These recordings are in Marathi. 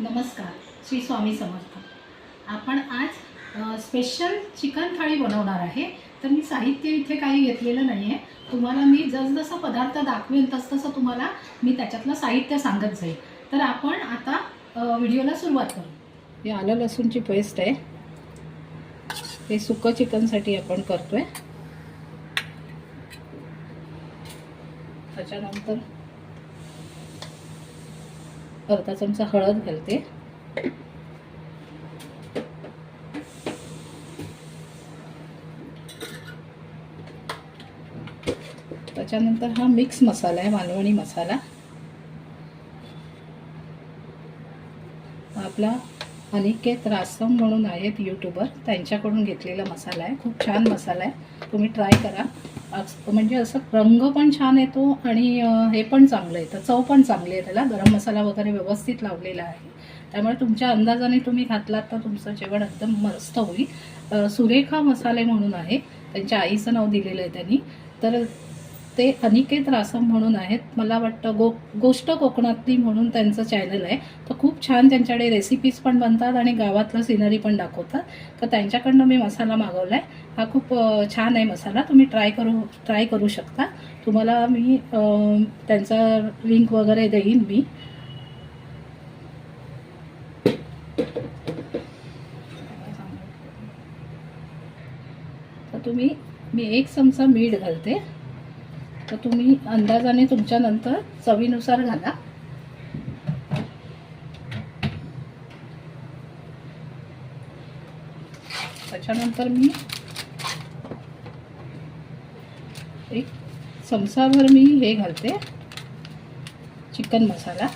नमस्कार श्री स्वामी समर्थ. आपण आज स्पेशल चिकन थाळी बनवणार आहे. तर मी साहित्य इथे काही घेतलेलं नाही आहे तुम्हाला मी जसजसं पदार्थ दाखवेन तसतसं तुम्हाला मी त्याच्यातलं साहित्य सांगत जाईल. तर आपण आता व्हिडिओला सुरुवात करू. हे आलं लसूणची पेस्ट आहे. हे सुकं चिकनसाठी आपण करतो आहे त्याच्यानंतर अर्धा चमचा हळद घालते. त्याच्यानंतर हा मिक्स मसाला आहे मालवणी मसाला. आपला अनिकेत रासम म्हणून आहेत यूट्यूबर त्यांच्याकडून घेतलेला मसाला आहे. खूप छान मसाला आहे. तुम्ही ट्राय करा. म्हणजे असं रंग पण छान येतो आणि हे पण चांगलं येतं चव पण चांगली आहे त्याला. गरम मसाला वगैरे व्यवस्थित लावलेला आहे. त्यामुळे तुमच्या अंदाजाने तुम्ही घातलात तर तुमचं जेवण एकदम मस्त होईल. सुरेखा मसाले म्हणून आहे. त्यांच्या आईचं नाव दिलेलं आहे त्यांनी. तर ते अनिकेत रासम म्हणून आहेत. मला वाटतं गो गोष्ट कोकणातली म्हणून त्यांचं चॅनल आहे. तर खूप छान त्यांच्याकडे रेसिपीज पण बनतात आणि गावातलं सिनरी पण दाखवतात. तर त्यांच्याकडनं मी मसाला मागवला आहे हा खूप छान आहे मसाला. तुम्ही ट्राय करू ट्राय करू शकता. तुम्हाला मी त्यांचा लिंक वगैरे देईन मी. तर तुम्ही मी एक चमचा मीठ घालते. तर तुम्ही अंदाजाने तुमच्या नंतर चवीनुसार घाला. त्याच्यानंतर मी एक चमचाभर मी हे घालते. चिकन मसाला.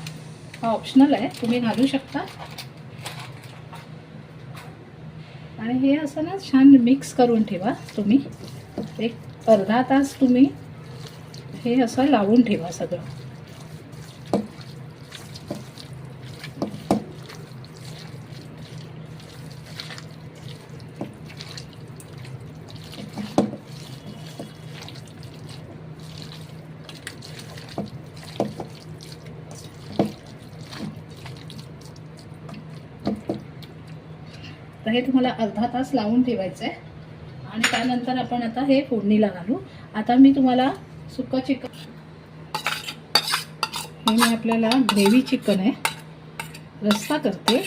हा ऑप्शनल आहे. तुम्ही घालू शकता. आणि हे असं ना छान मिक्स करून ठेवा तुम्ही. एक अर्धा तास तुम्ही हे असं लावून ठेवा सगळं. तर हे तुम्हाला अर्धा तास लावून ठेवायचं आहे आणि त्यानंतर आपण आता हे फोडणीला घालू. आता मी तुम्हाला सुकं चिकन. हे मी आपल्याला ग्रेव्ही चिकन आहे. रस्सा करते.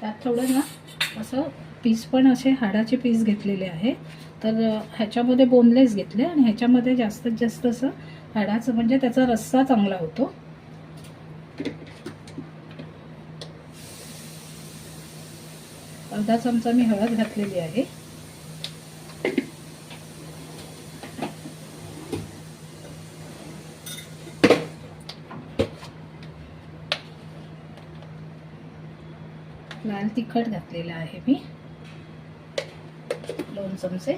त्यात थोडं ना असं पीस पण असे हाडाचे पीस घेतलेले आहे. तर ह्याच्यामध्ये बोनलेस घेतले आणि ह्याच्यामध्ये जास्तीत जास्त असं हाडाचं म्हणजे त्याचा रस्सा चांगला होतो. अर्धा चमचा मी हळद घातलेली आहे लाल तिखट घातलेलं आहे मी. दोन चमचे.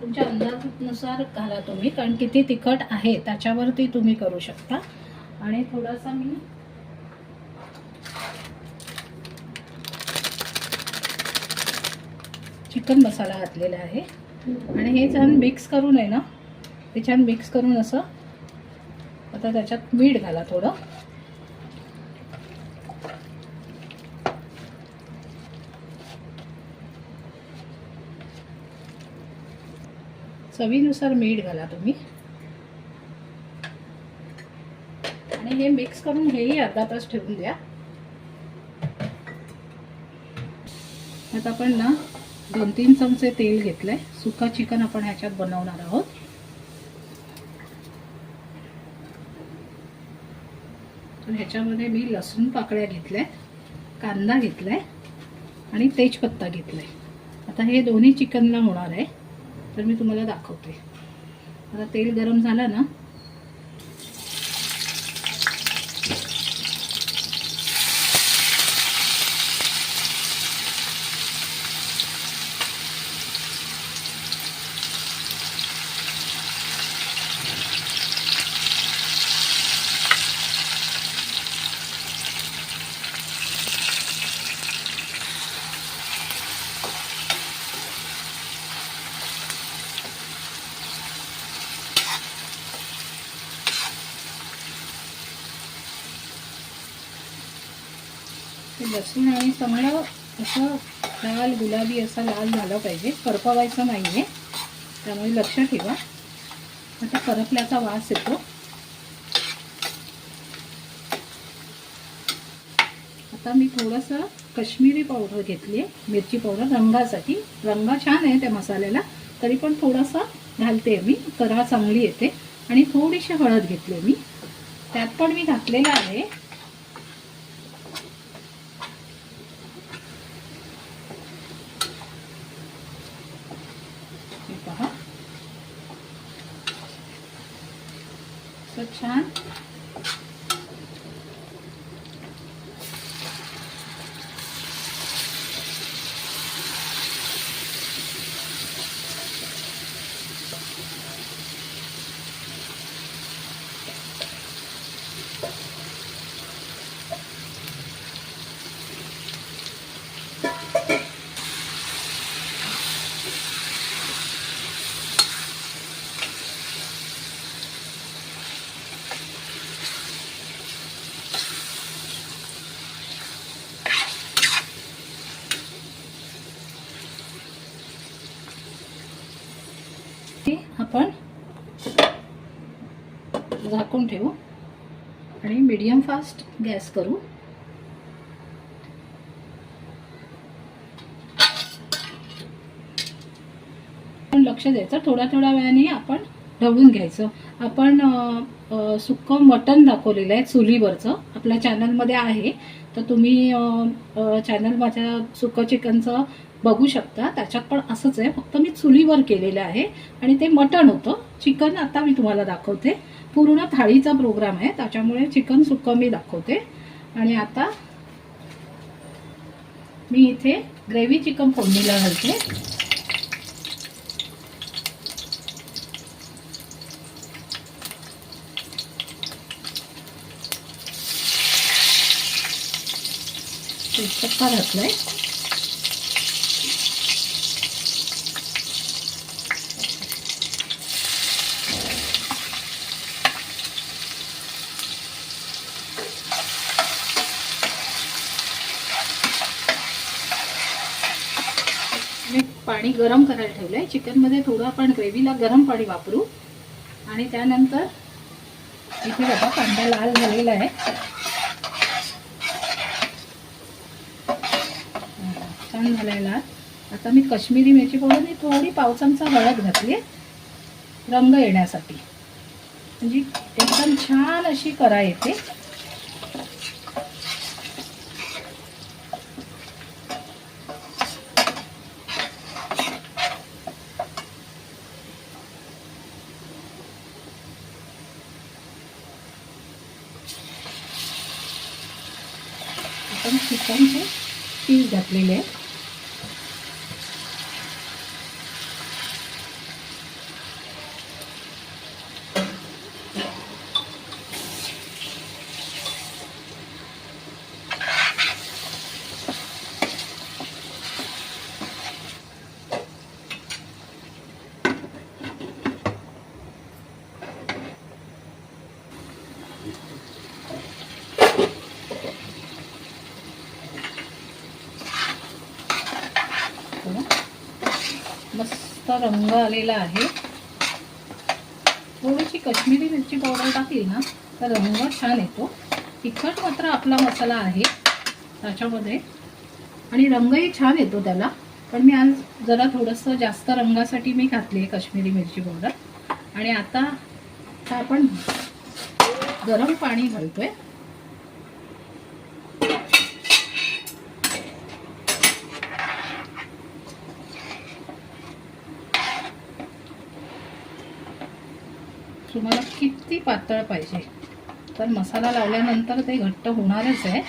तुमच्या अंदाजानुसार घाला तुम्ही कारण किती तिखट आहे त्याच्यावरती तुम्ही करू शकता. आणि थोडासा मी चिकन मसाला घातलेला आहे. आणि हे छान मिक्स करून आहे ना हे छान मिक्स करून असं आता त्याच्यात मीठ घाला थोडं. चवीनुसार मीठ घाला तुम्ही. आणि हे मिक्स करून हेही अर्धा तास ठेवून द्या. आता आपण ना दोन तीन चमचे तेल घेतलंय. सुका चिकन आपण ह्याच्यात बनवणार आहोत. तर ह्याच्यामध्ये मी लसूण पाकळ्या घेतल्या कांदा घेतलाय आणि तेजपत्ता घेतलाय. आता हे दोन्ही चिकनला होणार आहे. तर मी तुम्हाला दाखवते. आता तेल गरम झालं ना लसूण आणि चांगलं असं लाल गुलाबी असं लाल झालं पाहिजे. करपवायचं नाही आहे त्यामुळे लक्ष ठेवा. आता करपल्याचा वास येतो. आता मी थोडंसं कश्मीरी पावडर घेतली आहे. मिरची पावडर रंगासाठी. रंग छान आहे त्या मसाल्याला. तरी पण थोडासा घालते मी. करा चांगली येते. आणि थोडीशी हळद घेतली मी. त्यात पण मी घातलेलं आहे हे पहा असं छान हे आपण झाकून ठेवू. आणि मीडियम फास्ट गॅस करू. पण लक्ष द्यायचं. थोड्या थोड्या वेळाने आपण ढवळून घ्यायचं. आपण अं, मटन सुक्कं मटण दाखवलेलं आहे चुलीवरचं. आपल्या चॅनलमध्ये आहे. तर तुम्ही चॅनल माझ्या सुकं चिकनचं बघू शकता. त्याच्यात पण असंच आहे. फक्त मी चुलीवर केलेलं आहे. आणि ते मटण होतं. चिकन आता मी तुम्हाला दाखवते. पूर्ण थाळीचा प्रोग्राम आहे त्याच्यामुळे चिकन सुक्कं मी दाखवते. आणि आता मी इथे ग्रेव्ही चिकन फोडणीला घालते. तेजपत्ता घातलाय. हे पाणी गरम करायला ठेवलंय. चिकनमध्ये थोडं आपण ग्रेव्हीला गरम पाणी वापरू. आणि त्यानंतर इथे बघा कांदा लाल झालेला आहे. छान झालेला आता मी कश्मीरी मिरची पावडर मी थोडी पाव चमचा हळद घातली रंग येण्यासाठी. म्हणजे एकदम छान अशी करा येते. आपण चिकनचे पीस घातलेले आहेत. मस्त रंग आलेला आहे. थोडीशी कश्मीरी मिरची पावडर टाकली ना तर रंग छान येतो. तिखट मात्र आपला मसाला आहे त्याच्यामध्ये. आणि रंगही छान येतो त्याला. पण मी आज जरा थोडंसं जास्त रंगासाठी मी घातली आहे कश्मीरी मिरची पावडर. आणि आता आपण गरम पाणी घालतो आहे तुम्हाला किती पातळ पाहिजे? तर मसाला लावल्यानंतर ते घट्ट होणारच आहे.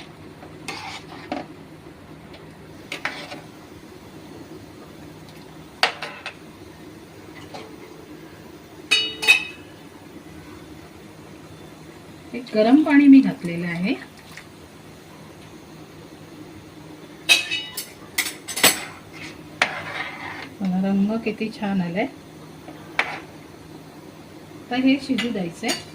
एक गरम पाणी मी घातलेलं आहे. रंग किती छान आलाय. आता हे शिजू द्यायचं आहे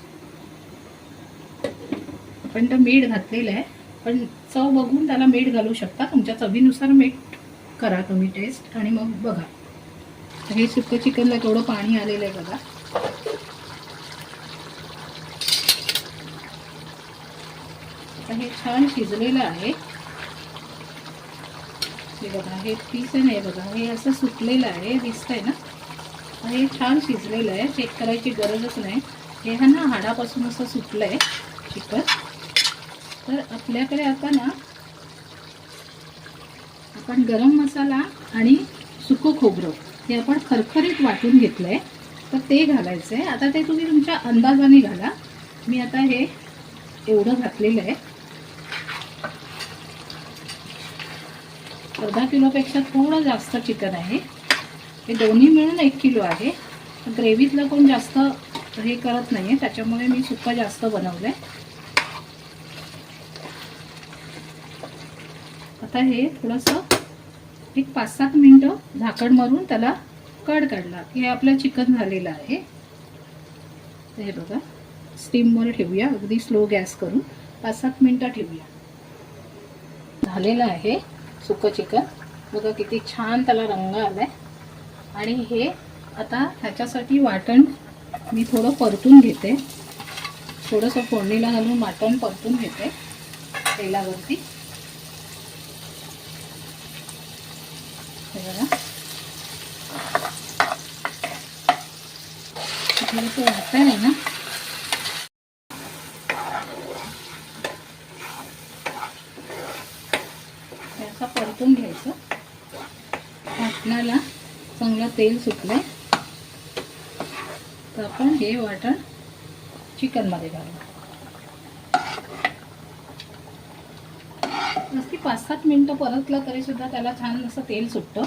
आपण तर मीठ घातलेलं आहे. पण चव बघून त्याला मीठ घालू शकता. तुमच्या चवीनुसार मीठ करा तुम्ही टेस्ट आणि मग बघा. हे सुकं चिकनला थोडं पाणी आलेलं आहे बघा. आता हे छान शिजलेलं आहे. हे बघा हे पीस आहे बघा. हे असं सुकलेलं आहे दिसतंय ना? हे छान शिजलेलं आहे. चेक करायची गरजच नाही. हे हा ना हाडापासून असं सुटलं आहे चिकन तर आपल्याकडे आता ना आपण गरम मसाला आणि सुकं खोबरं हे आपण खरखरीत वाटून घेतलं आहे तर ते घालायचं आहे आता ते तुम्ही तुमच्या अंदाजाने घाला. मी आता हे एवढं घातलेलं आहे. अर्धा किलोपेक्षा थोडं जास्त चिकन आहे. हे दोन्ही मिळून एक किलो आहे. ग्रेव्हीतलं कोण जास्त हे करत नाही आहे त्याच्यामुळे मी सुक्का जास्त बनवलं आहे आता हे थोडंसं एक पाच सात मिनटं झाकण मारून त्याला कड काढला हे आपलं चिकन झालेलं आहे. हे बघा स्टीमवर ठेवूया. अगदी स्लो गॅस करून पाच सात मिनटं ठेवूया. झालेलं आहे सुकं चिकन. बघा किती छान त्याला रंग आला आहे आणि हे आता ह्याच्यासाठी वाटण मी थोडं परतून घेते. थोडंसं फोडणीला घालून वाटण परतून घेते तेलावरती. थोडंसं वाटण आहे ना? हे परतून घ्यायचं. वाटणाला चांगलं तेल सुटलंय. तर आपण हे वाटण चिकनमध्ये घालू. नुसती पाच सात मिनटं परतलं तरी सुद्धा त्याला छान असं तेल सुटतं.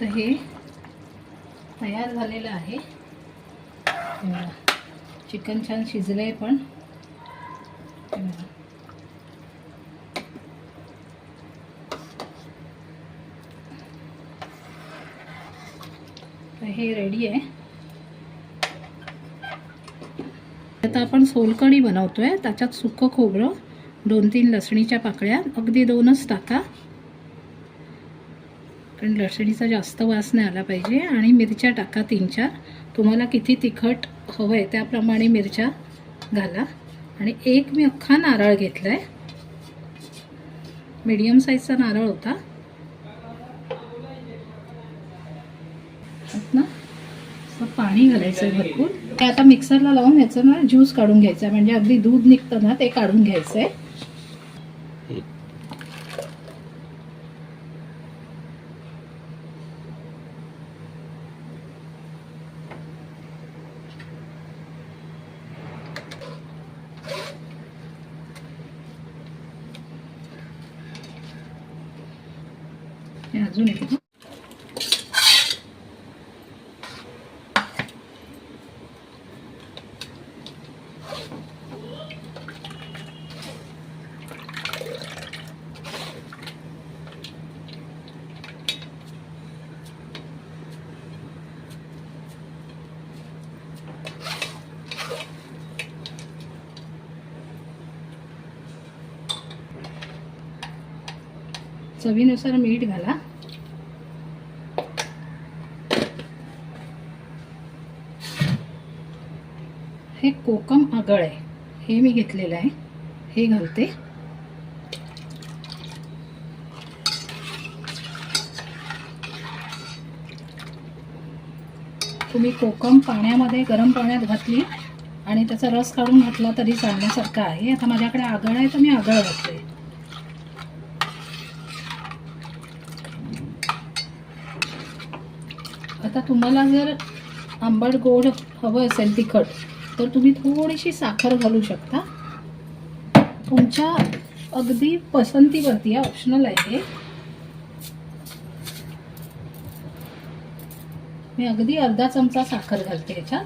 तर हे तयार झालेलं आहे. चिकन छान शिजलं आहे पण हे रेडी आहे. आता आपण सोलकढी बनवतोय त्याच्यात सुकं खोबरं दोन तीन लसणीच्या पाकळ्या अगदी दोनच टाका. कारण लसणीचा जास्त वास नाही आला पाहिजे. आणि मिरच्या टाका तीन चार. तुम्हाला किती तिखट हवं आहे त्याप्रमाणे मिरच्या घाला. आणि एक मी अख्खा नारळ घेतला आहे मीडियम साईजचा नारळ होता. ना पाणी घालायचं आहे भरपूर. ते आता मिक्सरला लावून याचं ना ज्यूस काढून घ्यायचं आहे म्हणजे अगदी दूध निघतं ना ते काढून घ्यायचं आहे अजून एक चवीनुसार मीठ घाला. हे कोकम आगळ आहे. हे मी घेतलेलं आहे. हे घालते. तुम्ही कोकम पाण्यामध्ये गरम पाण्यात घातली आणि त्याचा रस काढून घातला तरी चालण्यासारखं आहे. आता माझ्याकडे आगळ आहे तर मी आगळ घातले आता तुम्हाला जर आंबट गोड हवं असेल तिखट तर तुम्ही थोडीशी साखर घालू शकता. तुमच्या अगदी पसंतीवरती आहे ऑप्शनल आहे हे. मी अगदी अर्धा चमचा साखर घालते याच्यात.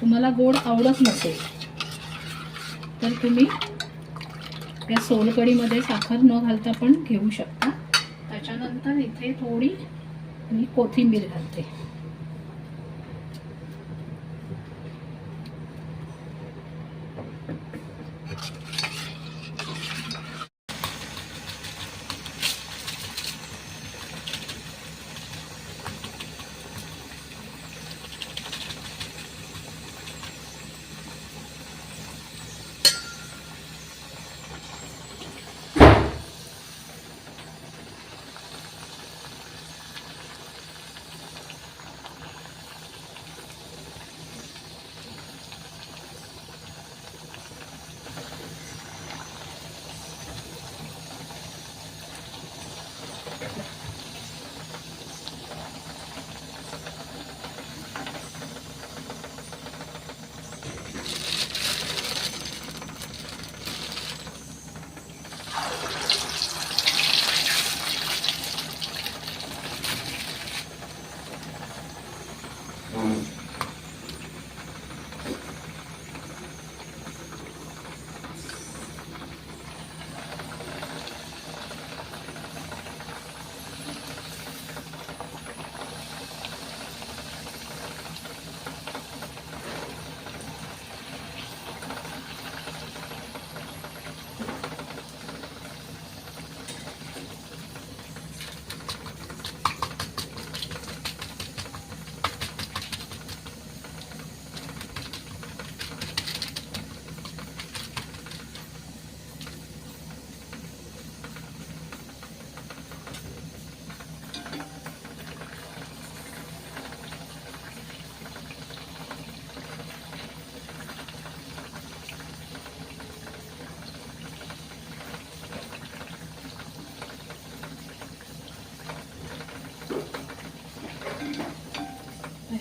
तुम्हाला गोड आवडत नसेल तर तुम्ही या सोलकडीमध्ये साखर न घालता पण घेऊ शकता. त्याच्यानंतर इथे थोडी मी कोथिंबीर घालते.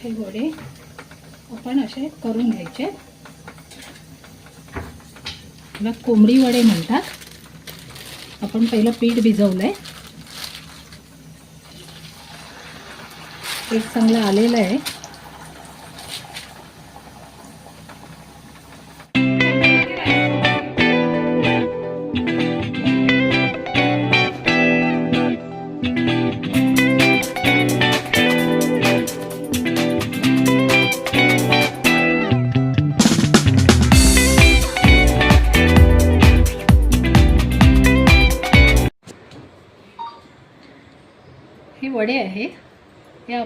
हे वडे आपण असे करून घ्यायचे. याला कोंबडी वडे म्हणतात. आपण पहिलं पीठ भिजवलं आहे पीठ चांगलं आलेलं आहे.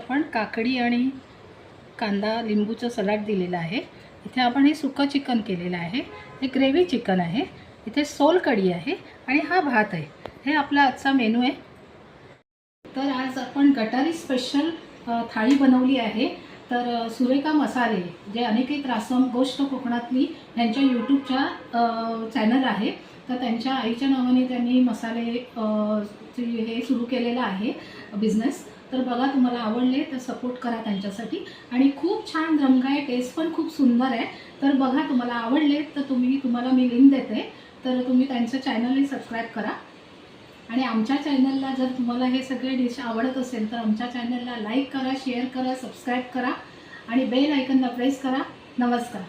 आपण काकडी आणि कांदा लिंबूचं सलाड दिलेलं आहे. इथे आपण हे सुकं चिकन केलेलं आहे. हे ग्रेव्ही चिकन आहे. इथे सोल कढी आहे आणि हा भात आहे. हे आपला आजचा मेनू आहे. तर आज आपण गटारी स्पेशल थाळी बनवली आहे. तर सुरेखा मसाले जे अनिकेत रासम गोष्ट कोकणातली यांच्या यूट्यूबच्या चॅनल आहे. तर त्यांच्या आईच्या नावाने त्यांनी मसाले हे सुरू केलेलं आहे बिझनेस. तर बघा तुम्हाला आवडले तर सपोर्ट करा त्यांच्यासाठी. आणि खूप छान रंग आहे टेस्ट पण खूप सुंदर आहे. तर बघा तुम्हाला आवडले तर तुम्ही तुम्हाला मी लिंक देते. तर तुम्ही त्यांचं चॅनलही सबस्क्राईब करा. आणि आमच्या चॅनलला जर तुम्हाला हे सगळे डिश आवडत असेल तर आमच्या चॅनलला लाईक करा शेअर करा सबस्क्राईब करा. आणि बेल आयकनला प्रेस करा. नमस्कार.